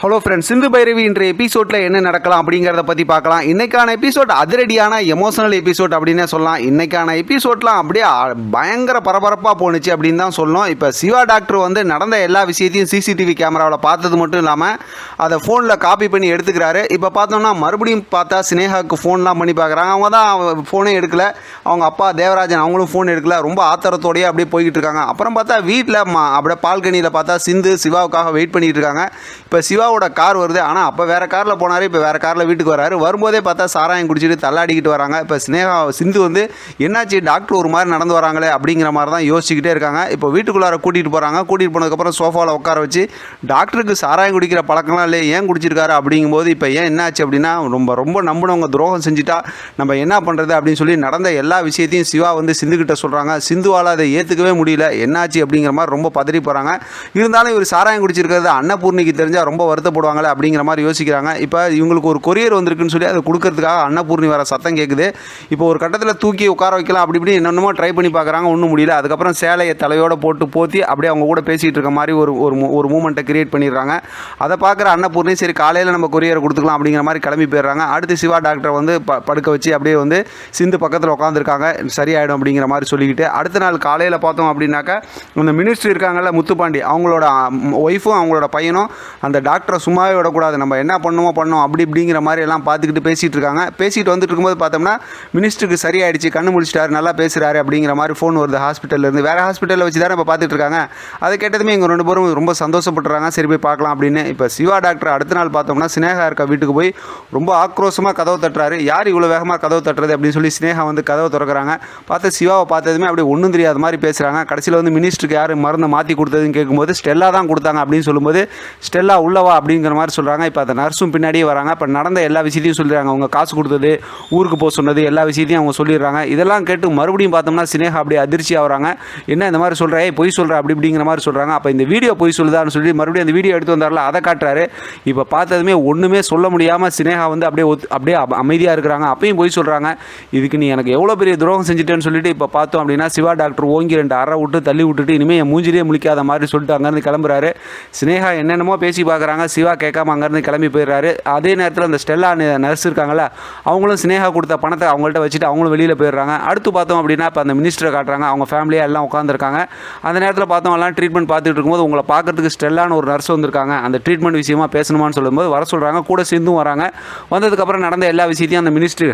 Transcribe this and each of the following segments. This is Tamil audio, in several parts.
ஹலோ ஃப்ரெண்ட்ஸ் சிந்து பைரவி இன்றைய எபிசோடில் என்ன நடக்கலாம் அப்படிங்கிறத பற்றி பார்க்கலாம். இன்னைக்கான எபிசோட் அதிரடியான எமோஷனல் எபிசோட் அப்படின்னே சொல்லலாம். இன்னைக்கான எபிசோட்லாம் அப்படியே பயங்கர பரபரப்பாக போணுச்சு அப்படின்னு தான் சொல்லணும். இப்போ சிவா டாக்டர் வந்து நடந்த எல்லா விஷயத்தையும் சிசிடிவி கேமராவில் பார்த்தது மட்டும் இல்லாமல் அதை ஃபோனில் காப்பி பண்ணி எடுத்துக்கிறாரு. இப்போ பார்த்தோம்னா மறுபடியும் பார்த்தா சினேகாவுக்கு ஃபோன்லாம் பண்ணி பார்க்குறாங்க. அவங்க தான் ஃபோனே எடுக்கல. அவங்க அப்பா தேவராஜன் அவங்களும் ஃபோன் எடுக்கல. ரொம்ப ஆத்திரத்தோடையே அப்படியே போய்கிட்டு இருக்காங்க. அப்புறம் பார்த்தா வீட்டில் அப்படியே பால்கனியில் பார்த்தா சிந்து சிவாவுக்காக வெயிட் பண்ணிட்டு இருக்காங்க. இப்போ சிவா சிவாவோட கார் வருது. ஆனால் அப்போ வேறு காரில் போனார் இப்போ வேறு காரில் வீட்டுக்கு வராரு. வரும்போதே பார்த்தா சாராயம் குடிச்சிட்டு தள்ளாடிக்கிட்டு வராங்க. இப்போ ஸ்னேகா சிந்து வந்து என்னாச்சு டாக்டர் ஒரு மாதிரி நடந்து வராங்களே? அப்படிங்கிற மாதிரி தான் யோசிச்சுக்கிட்டே இருக்காங்க. இப்போ வீட்டுக்குள்ளார கூட்டிகிட்டு போகிறாங்க கூட்டிகிட்டு போனதுக்கப்புறம் சோஃபாவில் உட்கார வச்சு டாக்டருக்கு சாராயம் குடிக்கிற பழக்கம்லாம் இல்லை ஏன் குடிச்சிருக்காரு? அப்படிங்கும்போது இப்போ ஏன் என்னாச்சு அப்படின்னா ரொம்ப ரொம்ப நம்பினவங்க துரோகம் செஞ்சுட்டா நம்ம என்ன பண்ணுறது அப்படின்னு சொல்லி நடந்த எல்லா விஷயத்தையும் சிவா வந்து சிந்துக்கிட்ட சொல்கிறாங்க சிந்துவால் அதை ஏற்றுக்கவே முடியல. என்னாச்சு அப்படிங்கிற மாதிரி ரொம்ப பதறி போகிறாங்க இருந்தாலும் இவர் சாராயம் குடிச்சிருக்கிறது அன்னபூர்ணிக்கு தெரிஞ்சால் ரொம்ப வருத்தப்படுவாங்களே அப்படிங்கிற மாதிரி யோசிக்கிறாங்க. இப்போ இவங்களுக்கு ஒரு கொரியர் வந்திருக்குன்னு சொல்லி அதை கொடுக்கறதுக்காக அன்னபூர்ணி வர சத்தம் கேட்குது இப்போ ஒரு கட்டத்தில் தூக்கி உட்கார வைக்கலாம் அப்படி இப்படி என்னென்னமோ ட்ரை பண்ணி பார்க்குறாங்க ஒன்றும் முடியல. அதுக்கப்புறம் சேலையை தலையோட போட்டு போத்தி அப்படியே அவங்க கூட பேசிகிட்டு இருக்க மாதிரி ஒரு ஒரு ஒரு மூமெண்ட்டை கிரியேட் பண்ணிடுறாங்க. அதை பார்க்குற அன்னபூர்ணி சரி காலையில் நம்ம கொரியரை கொடுத்துக்கலாம் அப்படிங்கிற மாதிரி கிளம்பி போயிடுறாங்க. அடுத்து சிவா டாக்டரை வந்து ப படுக்க வச்சு அப்படியே வந்து சிந்து பக்கத்தில் உட்காந்துருக்காங்க சரியாயிடும் அப்படிங்கிற மாதிரி சொல்லிக்கிட்டு அடுத்த நாள் காலையில் பார்த்தோம் அப்படின்னாக்கா இந்த மினிஸ்ட்ரி இருக்காங்கல்ல முத்துப்பாண்டி அவங்களோட ஒய்ஃபும் அவங்களோட பையனும் அந்த டாக்டர் சும்மாவே விடக்கூடாது. நம்ம என்ன பண்ணுமோ பண்ணோம் அப்படி இப்படிங்கிற மாதிரி எல்லாம் பார்த்துக்கிட்டு பேசிகிட்டு இருக்காங்க. பேசிகிட்டு வந்துட்டு இருக்கும்போது பார்த்தோம்னா மினிஸ்டருக்கு சரியாயிடுச்சு கண்ணு முடிச்சிட்டாரு நல்லா பேசுகிறாரு அப்படிங்கிற மாதிரி ஃபோன் வருது ஹாஸ்பிட்டல்லேருந்து வேறு ஹாஸ்பிட்டலில் வச்சு தானே இப்போ பார்த்துட்டு இருக்காங்க. அதை கேட்டதுமே இங்கே ரெண்டு பேரும் ரொம்ப சந்தோஷப்பட்டுறாங்க. சரி போய் பார்க்கலாம் அப்படின்னு. இப்போ சிவா டாக்டர் அடுத்த நாள் பார்த்தோம்னா சினேகா இருக்க வீட்டுக்கு போய் ரொம்ப ஆக்ரோஷமாக கதவு தட்டுறாரு. யார் இவ்வளோ வேகமாக கதவு தட்டுறது அப்படின்னு சொல்லி சினேகா வந்து கதவை திறக்கிறாங்க. பார்த்து சிவாவை பார்த்ததுமே அப்படியே ஒன்றும் தெரியாத மாதிரி பேசுகிறாங்க கடைசியில் வந்து மினிஸ்டருக்கு யார் மருந்தை மாற்றி கொடுத்ததுன்னு கேட்கும்போது ஸ்டெல்லா தான் கொடுத்தாங்க அப்படின்னு சொல்லும்போது ஸ்டெல்லா உள்ளவா? அப்படிங்கிற மாதிரி சொல்கிறாங்க இப்போ அந்த நர்ஸும் பின்னாடியே வராங்க. இப்போ நடந்த எல்லா விஷயத்தையும் சொல்லிடுறாங்க. அவங்க காசு கொடுத்தது ஊருக்கு போக சொன்னது எல்லா விஷயத்தையும் அவங்க சொல்லிடுறாங்க. இதெல்லாம் கேட்டு மறுபடியும் பார்த்தோம்னா சினேகா அப்படியே அதிர்ச்சி ஆகிறாங்க. என்ன இந்த மாதிரி சொல்கிறேன் பொய் சொல்கிற அப்படி இப்படிங்கிற மாதிரி சொல்கிறாங்க அப்போ இந்த வீடியோ பொய் சொல்லுதான்னு சொல்லி மறுபடியும் அந்த வீடியோ எடுத்து வந்தார்ல அதை காட்டுறாரு. இப்போ பார்த்ததுமே ஒன்றுமே சொல்ல முடியாமல் சினேகா வந்து அப்படியே ஒத்து- அப்படியே அமைதியாக இருக்கிறாங்க. அப்பயும் பொய் சொல்கிறாங்க இதுக்கு நீ எனக்கு எவ்வளோ பெரிய துரோகம் செஞ்சுட்டேன்னு சொல்லிட்டு இப்போ பார்த்தோம் அப்படின்னா சிவா டாக்டர் ஓங்கி ரெண்டு அறை விட்டு தள்ளி விட்டுட்டு இனிமேல் என் மூஞ்சிலே முழிக்காத மாதிரி சொல்லிட்டு அங்கேருந்து கிளம்புறாரு. சினேகா என்னென்னமோ பேசி பார்க்குறாங்க. சிவா கேட்காம அங்கேருந்து கிளம்பி போயிடுறாரு. அதே நேரத்தில் அந்த ஸ்டெல்லா நர்ஸ் இருக்காங்கல்ல அவங்களும் ஸ்னேகா கொடுத்த பணத்தை அவங்கள்ட்ட வச்சுட்டு அவங்களும் வெளியில் போயிடுறாங்க. அடுத்து பார்த்தோம் அப்படின்னா இப்போ அந்த மினிஸ்டரை காட்டுறாங்க. அவங்க ஃபேமிலியாக எல்லாம் உட்காந்துருக்காங்க அந்த நேரத்தில் பார்த்தோம் எல்லாம் ட்ரீட்மெண்ட் பார்த்துட்டு இருக்கும்போது உங்களை பார்க்குறதுக்கு ஸ்டெல்லான்னு ஒரு நர்ஸ் வந்திருக்காங்க. அந்த ட்ரீட்மெண்ட் விஷயமா பேசணுமான்னு சொல்லும்போது வர சொல்கிறாங்க கூட சேர்ந்தும் வராங்க. வந்ததுக்கப்புறம் நடந்த எல்லா விஷயத்தையும் அந்த மினிஸ்டர்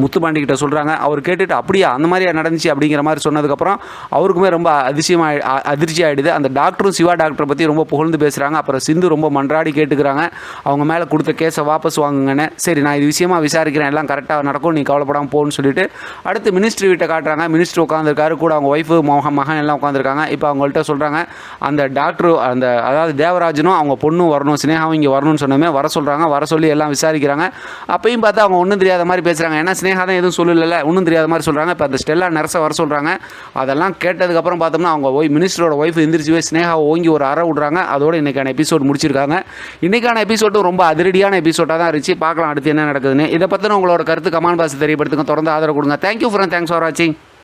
முத்துப்பாண்டி கிட்ட சொல்கிறாங்க அவர் கேட்டுட்டு அப்படியா அந்த மாதிரியா நடந்துச்சு அப்படிங்கிற மாதிரி சொன்னதுக்கப்புறம் அவருக்குமே ரொம்ப அதிசயமாக அ- அதிர்ச்சி ஆகிடுது அந்த டாக்டரும் சிவா டாக்டரை பற்றி ரொம்ப புகழ்ந்து பேசுகிறாங்க அப்புறம் சிந்து ரொம்ப மன்றா மன்றாடி கேட்டுக்கிறாங்க. அவங்க மேலே கொடுத்த கேஸை வாபஸ் வாங்குங்கன்னு. சரி நான் இது விஷயமா விசாரிக்கிறேன். எல்லாம் கரெக்டாக நடக்கும். நீ கவலைப்படாமல் போன்னு சொல்லிட்டு அடுத்து மினிஸ்ட்ரி வீட்டை காட்டுறாங்க. மினிஸ்டர் உட்காந்துருக்காரு கூட அவங்க ஒய்ஃபு மகன் மகன் எல்லாம் உட்காந்துருக்காங்க இப்போ அவங்கள்ட்ட சொல்கிறாங்க அந்த டாக்டர் அந்த அதாவது தேவராஜனும் அவங்க பொண்ணும் வரணும் ஸ்னேகாவும் இங்கே வரணும்னு சொன்னோமே வர சொல்கிறாங்க வர சொல்லி எல்லாம் விசாரிக்கிறாங்க. அப்பயும் பார்த்தா அவங்க ஒன்றும் தெரியாத மாதிரி பேசுகிறாங்க ஏன்னா சினேகா தான் எதுவும் சொல்லல ஒன்றும் தெரியாத மாதிரி சொல்கிறாங்க இப்போ அந்த ஸ்டெல்லா நர்ஸை வர சொல்கிறாங்க அதெல்லாம் கேட்டதுக்கப்புறம் பார்த்தோம்னா அவங்க ஒய் மினிஸ்டரோட ஒய்ஃப் எந்திரிச்சு போய் ஸ்னேகாவை ஓங்கி ஒரு அறை விட்றாங்க. அதோட இன்றைக்கான எபிசோட் முடிச்சிருக்காங்க. இன்னைக்கான எபிசோடும் ரொம்ப அதிரடியான எபிசோடாக தான் இருந்துச்சு. பார்க்கலாம் அடுத்து என்ன நடக்குதுன்னு. இதை பற்றின உங்களோட கருத்து கமான் பாஸ் தெரியப்படுத்துங்க. தொடர்ந்து ஆதரவு கொடுங்க. தேங்க்யூ ஃப்ரெண்ட் தேங்க்ஸ் ஃபார் வாட்சிங்